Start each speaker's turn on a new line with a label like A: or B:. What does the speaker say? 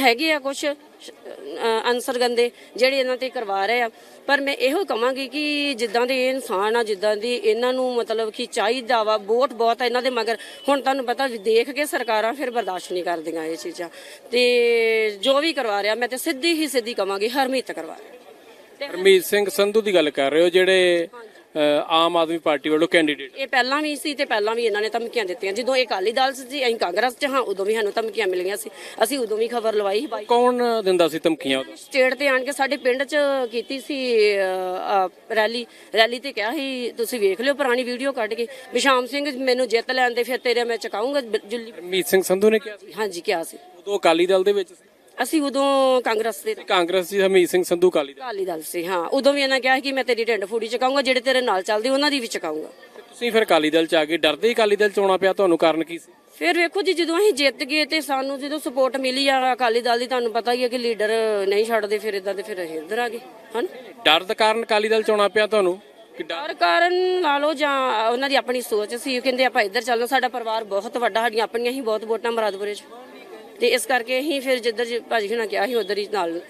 A: ਹੈਗੇ ਆ ਕੁਝ ਅਨਸਰ ਗੰਦੇ ਜਿਹੜੇ ਇਹਨਾਂ ਤੇ ਕਰਵਾ ਰਹੇ ਆ। ਪਰ ਮੈਂ ਇਹੋ ਕਹਾਂਗੀ ਕਿ ਜਿੱਦਾਂ ਦੇ ਇਹ ਇਨਸਾਨ ਆ, ਜਿੱਦਾਂ ਦੀ ਇਹਨਾਂ ਨੂੰ ਮਤਲਬ ਕਿ ਚਾਹੀਦਾ ਵਾ ਵੋਟ ਬਹੁਤ ਆ ਇਹਨਾਂ ਦੇ ਮਗਰ। ਹੁਣ ਤੁਹਾਨੂੰ ਪਤਾ ਦੇਖ ਕੇ ਸਰਕਾਰਾਂ ਫਿਰ ਬਰਦਾਸ਼ਤ ਨਹੀਂ ਕਰਦੀਆਂ ਇਹ ਚੀਜ਼ਾਂ। ਤੇ ਜੋ ਵੀ ਕਰਵਾ ਰਿਹਾ, ਮੈਂ ਤੇ ਸਿੱਧੀ ਹੀ ਸਿੱਧੀ ਕਹਾਂਗੀ ਹਰਮੀਤ ਕਰਵਾ ਰਿਹਾ।
B: ਹਰਮੀਤ ਸਿੰਘ ਸੰਧੂ ਦੀ ਗੱਲ ਕਰ ਰਹੇ ਹੋ, ਜਿਹੜੇ ਆਮ ਆਦਮੀ ਪਾਰਟੀ ਵੱਲੋਂ ਕੈਂਡੀਡੇਟ
A: ਇਹ ਪਹਿਲਾਂ ਵੀ ਸੀ ਤੇ ਪਹਿਲਾਂ ਵੀ ਇਹਨਾਂ ਨੇ ਧਮਕੀਆਂ ਦਿੱਤੀਆਂ। ਜਦੋਂ ਇਹ ਅਕਾਲੀ ਦਲ ਸੀ ਅਸੀਂ ਕਾਂਗਰਸ 'ਚ ਹਾਂ ਉਦੋਂ ਵੀ ਸਾਨੂੰ ਧਮਕੀਆਂ ਮਿਲੀਆਂ ਸੀ। ਅਸੀਂ ਉਦੋਂ ਵੀ ਖਬਰ ਲਵਾਈ ਸੀ ਬਾਈ।
B: ਕੌਣ ਦਿੰਦਾ ਸੀ ਧਮਕੀਆਂ? ਉਦੋਂ
A: ਸਟੇਟ ਤੇ ਆਣ ਕੇ ਸਾਡੇ ਪਿੰਡ 'ਚ ਕੀਤੀ ਸੀ ਰੈਲੀ। ਰੈਲੀ ਤੇ ਕਿਹਾ ਸੀ ਤੁਸੀਂ ਵੇਖ ਲਿਓ ਪੁਰਾਣੀ ਵੀਡੀਓ ਕੱਢ ਕੇ। ਬਿਸ਼ਾਮ ਸਿੰਘ ਮੈਨੂੰ ਜਿੱਤ ਲੈਣ ਦੇ ਫਿਰ ਤੇਰੇ ਮੈਂ ਚਕਾਉਂਗਾ ਜੁੱਲੀ
B: ਹਰਮੀਤ ਸਿੰਘ ਸੰਧੂ ਨੇ ਕਿਹਾ ਸੀ?
A: ਹਾਂਜੀ ਕਿਹਾ ਸੀ।
B: ਉਦੋਂ ਅਕਾਲੀ ਦਲ ਦੇ ਵਿੱਚ ਸੀ
A: ਅਸੀਂ ਉਦੋਂ ਕਾਂਗਰਸ ਦੇ
B: ਕਾਂਗਰਸ ਸੀ ਹਰਮੀਤ ਸਿੰਘ ਸੰਧੂ ਅਕਾਲੀ ਦਲ।
A: ਅਕਾਲੀ ਦਲ ਸੀ ਹਾਂ। ਉਦੋਂ ਵੀ ਇਹਨਾਂ ਕਿਹਾ ਸੀ ਕਿ ਮੈਂ ਤੇਰੀ ਢਿੰਡ ਫੂੜੀ ਚਕਾਉਂਗਾ ਜਿਹੜੇ ਤੇਰੇ ਨਾਲ ਚੱਲਦੇ ਉਹਨਾਂ ਦੀ ਵੀ ਚਕਾਉਂਗਾ
B: ਤੁਸੀਂ ਫਿਰ ਅਕਾਲੀ ਦਲ ਚ ਆ ਗਏ ਡਰਦੇ ਹੀ ਅਕਾਲੀ ਦਲ ਚ ਆਉਣਾ ਪਿਆ ਤੁਹਾਨੂੰ ਕਾਰਨ ਕੀ ਸੀ?
A: ਫਿਰ ਵੇਖੋ ਜੀ ਜਦੋਂ ਅਸੀਂ ਜਿੱਤ ਗਏ ਤੇ ਸਾਨੂੰ ਜਦੋਂ ਸਪੋਰਟ ਮਿਲੀ ਆ ਅਕਾਲੀ ਦਲ ਦੀ ਤੁਹਾਨੂੰ ਪਤਾ ਹੀ ਹੈ ਕਿ ਲੀਡਰ ਨਹੀਂ ਛੱਡਦੇ ਫਿਰ ਇਦਾਂ ਤੇ ਫਿਰ ਅਸੀਂ ਇੱਧਰ ਆ ਗਏ ਹਨ?
B: ਡਰ ਦੇ ਕਾਰਨ ਅਕਾਲੀ ਦਲ ਚ ਆਉਣਾ ਪਿਆ ਤੁਹਾਨੂੰ? ਕਿ ਡਰ
A: ਹਰ ਕਾਰਨ ਲਾ ਲਓ ਜਾਂ ਉਹਨਾਂ ਦੀ ਆਪਣੀ ਸੋਚ ਸੀ ਉਹ ਕਹਿੰਦੇ ਆਪਾਂ ਇੱਧਰ ਚੱਲਣਾ ਸਾਡਾ ਪਰਿਵਾਰ ਬਹੁਤ ਵੱਡਾ ਸਾਡੀਆਂ ਆਪਣੀਆਂ ਹੀ ਬਹੁਤ ਵੋਟਾਂ ਮਰਾਦਪੁਰੇ 'ਚ। ਤੇ ਇਸ ਕਰਕੇ ਅਸੀਂ ਫਿਰ ਜਿੱਧਰ ਜ- ਭਾਜੀ ਹੁਣਾਂ ਕਿਹਾ ਸੀ ਉਧਰ ਹੀ ਨਾਲ